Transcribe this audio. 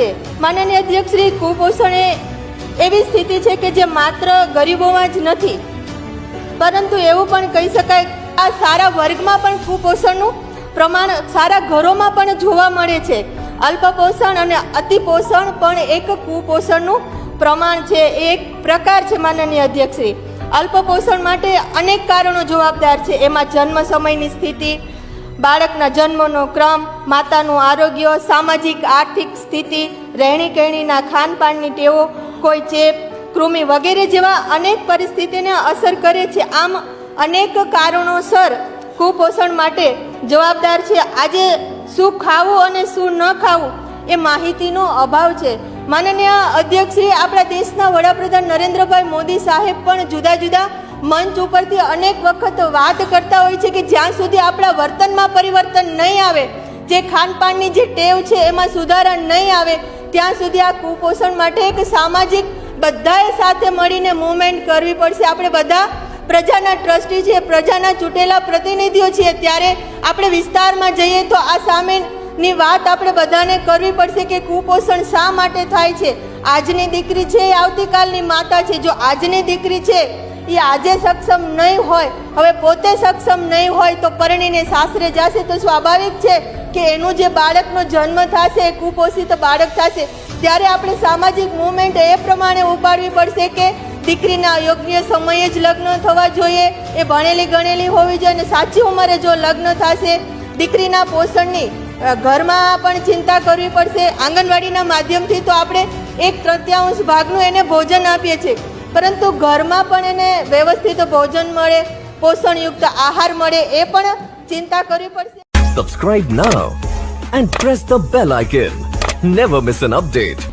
છે. માનનીય અધ્યક્ષ શ્રી કુપોષણ એ એવી સ્થિતિ છે કે જે માત્ર ગરીબોમાં જ નથી. પરંતુ એવું પણ કહી શકાય, આ સારા વર્ગમાં પણ કુપોષણનું પ્રમાણ સારા ઘરોમાં પણ જોવા મળે છે. અલ્પપોષણ અને અતિપોષણ પણ એક કુપોષણનું પ્રમાણ છે. એ એક પ્રકાર છે, માનનીય અધ્યક્ષશ્રી અલ્પપોષણ માટે અનેક કારણો જવાબદાર છે. એમાં જન્મ સમયની સ્થિતિ બાળકના જન્મનો ક્રમ, માતાનું આરોગ્ય, સામાજિક, આર્થિક સ્થિતિ રહેણી કહેણીના ખાનપાનની ટેવો, કોઈ ચેપ, કૃમિ વગેરે જેવા અનેક પરિસ્થિતિને અસર કરે છે. આમ અનેક કારણોસર કુપોષણ માટે જવાબદાર છે. આજે શું ખાવું અને શું ન ખાવું એ માહિતીનો અભાવ છે. માનનીય અધ્યક્ષશ્રી, આપણા દેશના વડાપ્રધાન નરેન્દ્રભાઈ મોદી સાહેબ પણ જુદા જુદા મંચ ઉપરથી અનેક વખત વાત કરતા હોય છે કે જ્યાં સુધી આપણા વર્તનમાં પરિવર્તન નહીં આવે, જે ખાનપાનની જે ટેવ છે એમાં સુધારા નહીં આવે, ત્યાં સુધી આ કુપોષણ માટે એક સામાજિક બધાએ સાથે મળીને મૂવમેન્ટ કરવી પડશે. આપણે બધા પ્રજાના ટ્રસ્ટી છીએ, પ્રજાના ચૂંટેલા પ્રતિનિધિઓ છીએ. ત્યારે આપણે વિસ્તારમાં જઈએ તો આ સામેની વાત આપણે બધાને કરવી પડશે કે કુપોષણ શા માટે થાય છે? આજની દીકરી છે, એ આવતીકાલની માતા છે. જો આજની દીકરી છે એ આજે સક્ષમ નહીં હોય, હવે પોતે સક્ષમ નહીં હોય તો પરણીને સાસરે જશે તો સ્વાભાવિક છે કે એનું જે બાળકનો જન્મ થશે એ કુપોષિત બાળક થશે, ત્યારે આપણે સામાજિક મુવમેન્ટ એ પ્રમાણે ઉપાડવી પડશે કે દીકરીના યોગ્ય સમયે જ લગ્ન થવા જોઈએ, એ ભણેલી ગણેલી હોવી જોઈએ અને સાચી ઉંમરે જો લગ્ન થશે, દીકરીના પોષણની ઘરમાં પણ ચિંતા કરવી પડશે, આંગણવાડીના માધ્યમથી તો આપણે એક તૃતીયાંશ ભાગનું એને ભોજન આપીએ છીએ. પરંતુ ઘરમાં પણ એને વ્યવસ્થિત ભોજન મળે પોષણયુક્ત આહાર મળે એ પણ ચિંતા કરવી પડશે Subscribe now and press the bell icon. Never miss an update.